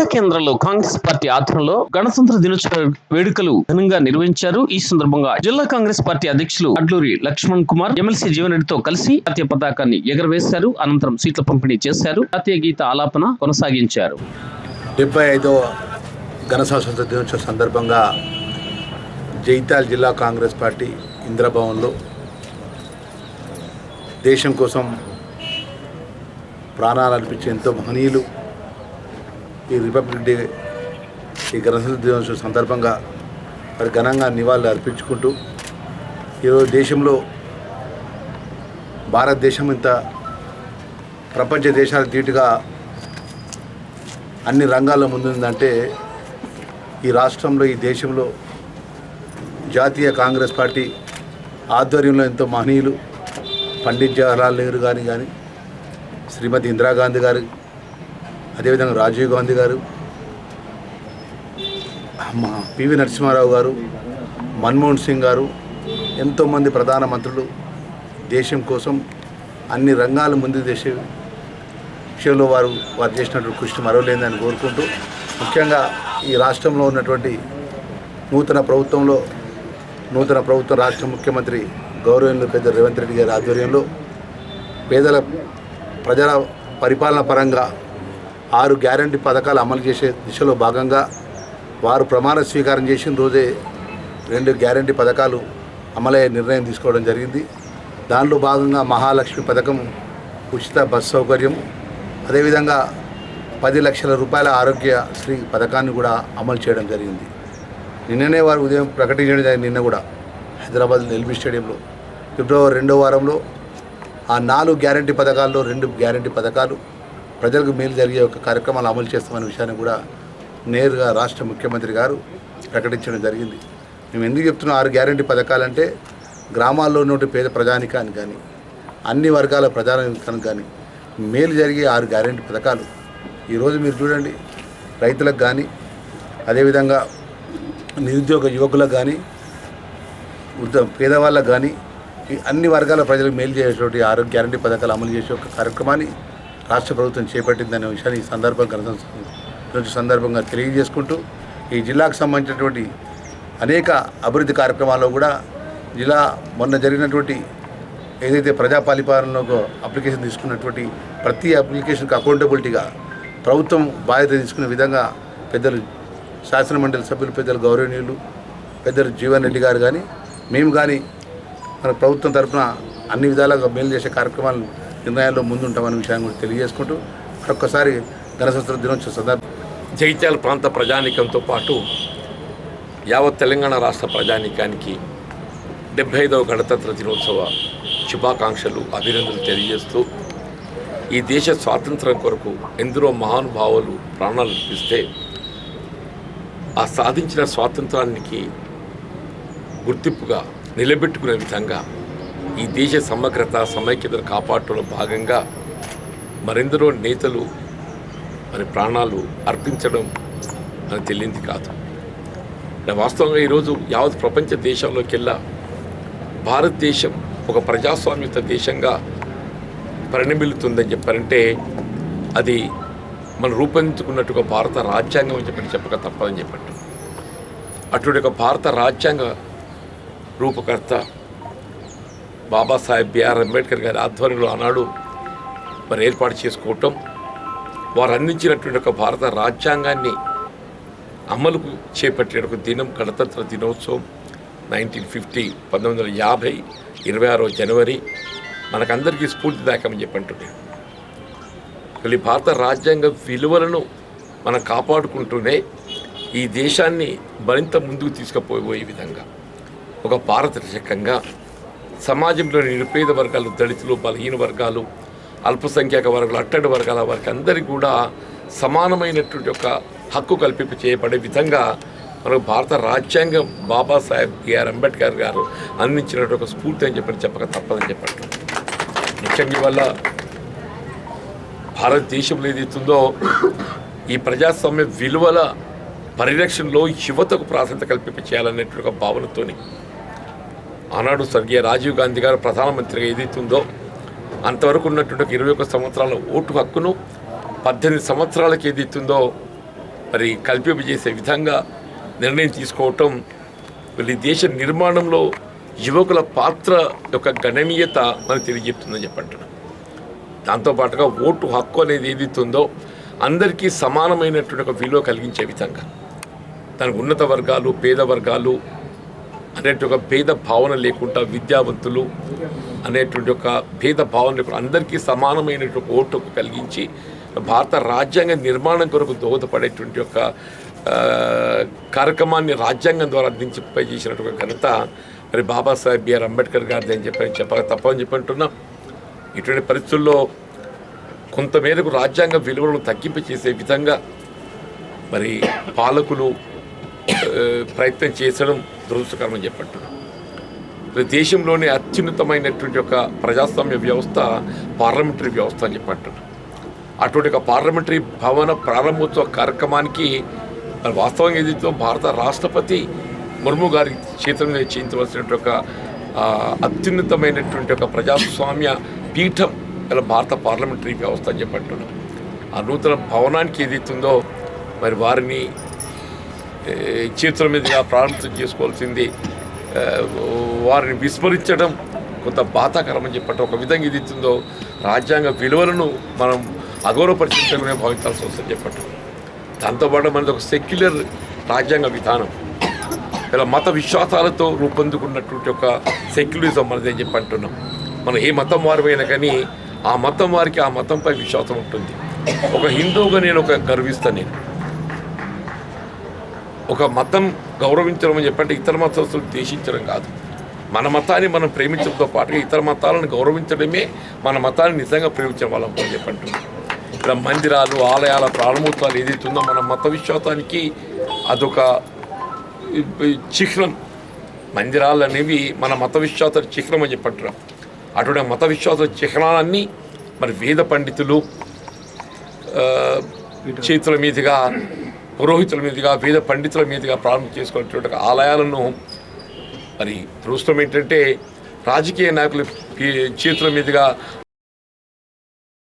జిల్లా కేంద్రంలో కాంగ్రెస్ పార్టీ ఆధ్వర్యంలో గణతంత్ర దినోత్సవ వేడుకలు ఘనంగా నిర్వహించారు. ఈ సందర్భంగా జిల్లా కాంగ్రెస్ పార్టీ అధ్యక్షులు అడ్లూరి లక్ష్మణ్ కుమార్ ఎమ్మెల్సీ జీవనరెడ్డితో కలిసి జాతీయ పతాకాన్ని ఎగరవేశారు. అనంతరం సీట్ల పంపిణీ చేశారు. జాతీయ గీత ఆలాపన కొనసాగించారు. డెబ్బై ఐదవ ఘన స్వాతంత్ర దినోత్సవ సందర్భంగా జైతాల్ జిల్లా కాంగ్రెస్ పార్టీ ఇంద్రభవన్లో దేశం కోసం ప్రాణాలు అర్పించే ఎంతో మహనీయులు ఈ రిపబ్లిక్ డే ఈ గణతంత్ర దినోత్సవం సందర్భంగా మరి ఘనంగా నివాళులు అర్పించుకుంటూ ఈరోజు దేశంలో భారతదేశం ఇంత ప్రపంచ దేశాల తీటుగా అన్ని రంగాల్లో ముందుందంటే ఈ రాష్ట్రంలో ఈ దేశంలో జాతీయ కాంగ్రెస్ పార్టీ ఆధ్వర్యంలో ఎంతో మహనీయులు పండిత్ జవహర్లాల్ నెహ్రూ గారిని కానీ శ్రీమతి ఇందిరాగాంధీ గారు అదేవిధంగా రాజీవ్ గాంధీ గారు మా పివి నరసింహారావు గారు మన్మోహన్ సింగ్ గారు ఎంతోమంది ప్రధానమంత్రులు దేశం కోసం అన్ని రంగాలు ముందు చేసే విషయంలో వారు వారు చేసినటువంటి కృషి మరవలేదని కోరుకుంటూ ముఖ్యంగా ఈ రాష్ట్రంలో ఉన్నటువంటి నూతన ప్రభుత్వంలో నూతన ప్రభుత్వం రాష్ట్ర ముఖ్యమంత్రి గౌరవనీయులు పెద్ద రేవంత్ రెడ్డి గారి ఆధ్వర్యంలో పేదల ప్రజల పరిపాలన పరంగా ఆరు గ్యారంటీ పథకాలు అమలు చేసే దిశలో భాగంగా వారు ప్రమాణ స్వీకారం చేసిన రోజే రెండు గ్యారంటీ పథకాలు అమలయ్యే నిర్ణయం తీసుకోవడం జరిగింది. దానిలో భాగంగా మహాలక్ష్మి పథకం ఉచిత బస్ సౌకర్యం అదేవిధంగా పది లక్షల రూపాయల ఆరోగ్య శ్రీ పథకాన్ని కూడా అమలు చేయడం జరిగింది. నిన్ననే వారు ఉదయం ప్రకటించడం జరిగింది. నిన్న కూడా హైదరాబాద్ ఎల్బీ స్టేడియంలో ఫిబ్రవరి రెండో వారంలో ఆ నాలుగు గ్యారంటీ పథకాల్లో రెండు గ్యారంటీ పథకాలు ప్రజలకు మేలు జరిగే ఒక కార్యక్రమాలు అమలు చేస్తామనే విషయాన్ని కూడా నేరుగా రాష్ట్ర ముఖ్యమంత్రి గారు ప్రకటించడం జరిగింది. మేము ఎందుకు చెప్తున్నాం ఆరు గ్యారంటీ పథకాలంటే గ్రామాల్లో ఉన్నటువంటి పేద ప్రజానికానికి కానీ అన్ని వర్గాల ప్రజానికానికి కానీ మేలు జరిగే ఆరు గ్యారంటీ పథకాలు ఈరోజు మీరు చూడండి. రైతులకు కానీ అదేవిధంగా నిరుద్యోగ యువకులకు కానీ వృద్ధ పేదవాళ్ళకు కానీ అన్ని వర్గాల ప్రజలకు మేలు చేసేటువంటి ఆరోగ్య గ్యారంటీ పథకాలు అమలు చేసే ఒక కార్యక్రమాన్ని రాష్ట్ర ప్రభుత్వం చేపట్టిందనే విషయాన్ని ఈ సందర్భంగా రోజు సందర్భంగా తెలియజేసుకుంటూ ఈ జిల్లాకు సంబంధించినటువంటి అనేక అభివృద్ధి కార్యక్రమాల్లో కూడా జిల్లా మొన్న జరిగినటువంటి ఏదైతే ప్రజాపరిపాలనలో అప్లికేషన్ తీసుకున్నటువంటి ప్రతి అప్లికేషన్కి అకౌంటబిలిటీగా ప్రభుత్వం బాధ్యత తీసుకునే విధంగా పెద్దలు శాసనమండలి సభ్యులు పెద్దలు గౌరవనీయులు పెద్దలు జీవన్ రెడ్డి గారు కానీ మేము కానీ మన ప్రభుత్వం తరఫున అన్ని విధాలుగా మేలు చేసే కార్యక్రమాలు నిర్ణయాల్లో ముందుంటామనే విషయాన్ని కూడా తెలియజేసుకుంటూ మరొకసారి గణతంత్ర దినోత్సవ సందర్భంగా జగిత్యాల ప్రాంత ప్రజానీకంతో పాటు యావత్ తెలంగాణ రాష్ట్ర ప్రజానీకానికి డెబ్బై ఐదవ గణతంత్ర దినోత్సవ శుభాకాంక్షలు అభినందనలు తెలియజేస్తూ ఈ దేశ స్వాతంత్రం కొరకు ఎందరో మహానుభావులు ప్రాణాలు అర్పిస్తే ఆ సాధించిన స్వాతంత్రానికి గుర్తింపుగా నిలబెట్టుకునే విధంగా ఈ దేశ సమగ్రత సమైక్యతను కాపాడటంలో భాగంగా మరెందరో నేతలు మరి ప్రాణాలు అర్పించడం అని తెలియంది కాదు. వాస్తవంగా ఈరోజు యావత్ ప్రపంచ దేశంలోకెల్లా భారతదేశం ఒక ప్రజాస్వామ్యత దేశంగా పరిణమిల్లుతుందని చెప్పారంటే అది మనం రూపొందించుకున్నట్టుగా భారత రాజ్యాంగం అని చెప్పి చెప్పక తప్పదని చెప్పట్టు అటువంటి ఒక భారత రాజ్యాంగ రూపకర్త బాబాసాహెబ్ బిఆర్ అంబేద్కర్ గారి ఆధ్వర్యంలో ఆనాడు మరి ఏర్పాటు చేసుకోవటం వారు అందించినటువంటి ఒక భారత రాజ్యాంగాన్ని అమలుకు చేపట్టిన ఒక దినం గణతంత్ర దినోత్సవం నైన్టీన్ ఫిఫ్టీ పంతొమ్మిది వందల యాభై ఇరవై ఆరో జనవరి మనకందరికీ స్ఫూర్తిదాయకమని చెప్పంటున్నాను మళ్ళీ భారత రాజ్యాంగ విలువలను మనం కాపాడుకుంటూనే ఈ దేశాన్ని మరింత ముందుకు తీసుకుపోయే విధంగా ఒక పారదర్శకంగా సమాజంలోని నిరుపేద వర్గాలు దళితులు బలహీన వర్గాలు అల్పసంఖ్యాక వర్గాలు అట్టడి వర్గాల వారికి అందరికీ కూడా సమానమైనటువంటి ఒక హక్కు కల్పింప చేయబడే విధంగా మనకు భారత రాజ్యాంగం బాబాసాహెబ్ బిఆర్ అంబేద్కర్ గారు అందించినటువంటి ఒక స్ఫూర్తి అని చెప్పి చెప్పక తప్పదని చెప్పండి. ముఖ్యంగా వల్ల భారతదేశంలో ఏదైతుందో ఈ ప్రజాస్వామ్య విలువల పరిరక్షణలో యువతకు ప్రాధాన్యత కల్పింప చేయాలనేటువంటి ఒక భావనతోని ఆనాడు స్వర్గీయ రాజీవ్ గాంధీ గారు ప్రధానమంత్రిగా ఏదైతుందో అంతవరకు ఉన్నటువంటి ఇరవై ఒక్క సంవత్సరాల ఓటు హక్కును పద్దెనిమిది సంవత్సరాలకు ఏదైతుందో మరి కల్పింపజేసే విధంగా నిర్ణయం తీసుకోవటం మరి దేశ నిర్మాణంలో యువకుల పాత్ర యొక్క గణనీయత మనకు తెలియజెప్తుందని చెప్పంటున్నాను దాంతోపాటుగా ఓటు హక్కు అనేది ఏదైతే ఉందో అందరికీ సమానమైనటువంటి ఒక విలువ కలిగించే విధంగా. దానికి ఉన్నత వర్గాలు పేద వర్గాలు అనేటువంటి ఒక భేద భావన లేకుండా విద్యావంతులు అనేటువంటి ఒక భేద భావన లేకుండా అందరికీ సమానమైనటువంటి ఓటు కలిగించి భారత రాజ్యాంగ నిర్మాణం కొరకు దోహదపడేటువంటి ఒక కార్యక్రమాన్ని రాజ్యాంగం ద్వారా అందించిపై చేసినటువంటి ఒక ఘనత మరి బాబాసాహెబ్ బిఆర్ అంబేద్కర్ గారిది అని చెప్పి చెప్పక తప్పని చెప్పి అంటున్నాం. ఇటువంటి పరిస్థితుల్లో కొంతమేరకు రాజ్యాంగ విలువలను తగ్గింపు చేసే విధంగా మరి పాలకులు ప్రయత్నం చేసడం దురదృష్టకరమని చెప్పంటున్నాం దేశంలోనే అత్యున్నతమైనటువంటి ఒక ప్రజాస్వామ్య వ్యవస్థ పార్లమెంటరీ వ్యవస్థ అని చెప్పంటున్నాం అటువంటి ఒక పార్లమెంటరీ భవన ప్రారంభోత్సవ కార్యక్రమానికి మరి వాస్తవంగా ఏదైతే భారత రాష్ట్రపతి ముర్ము గారి చేతుల చేయించవలసినటువంటి ఒక అత్యున్నతమైనటువంటి ఒక ప్రజాస్వామ్య పీఠం ఇలా భారత పార్లమెంటరీ వ్యవస్థ అని చెప్పంటున్నాం ఆ నూతన భవనానికి ఏదైతుందో మరి వారిని చేతుల మీదుగా ప్రారంభం చేసుకోవాల్సింది వారిని విస్మరించడం కొంత బాధాకరమని చెప్పట్టు ఒక విధంగా ఇది ఇస్తుందో రాజ్యాంగ విలువలను మనం అగౌరవపరిచినట్టుగానే భావించాల్సి వస్తుంది చెప్పట్టు దాంతోపాటు మనది ఒక సెక్యులర్ రాజ్యాంగ విధానం. ఇలా మత విశ్వాసాలతో రూపొందుకున్నటువంటి ఒక సెక్యులరిజం మనది అని చెప్పి అంటున్నాం. మనం ఏ మతం వారిపోయినా కానీ ఆ మతం వారికి ఆ మతంపై విశ్వాసం ఉంటుంది. ఒక హిందువుగా నేను ఒక గర్విస్తాను నేను. ఒక మతం గౌరవించడం అని చెప్పంటే ఇతర మతస్థులు ద్వేషించడం కాదు. మన మతాన్ని మనం ప్రేమించడంతో పాటుగా ఇతర మతాలను గౌరవించడమే మన మతాన్ని నిజంగా ప్రేమించడం వాళ్ళం అని చెప్పంటున్నాం. ఇలా మందిరాలు ఆలయాల ప్రారంభోత్సవాలు ఏదైతే ఉందో మన మత విశ్వాసానికి అదొక చిహ్నం. మందిరాలు అనేవి మన మత విశ్వాస చిహ్నం అని చెప్పంటున్నాం. అటువంటి మత విశ్వాస చిహ్నాలన్నీ మరి వేద పండితులు చేతుల మీదుగా పురోహితుల మీదుగా వేద పండితుల మీదుగా ప్రారంభం చేసుకున్నటువంటి ఆలయాలను మరి దురదృష్టం ఏంటంటే రాజకీయ నాయకుల చేతుల మీదుగా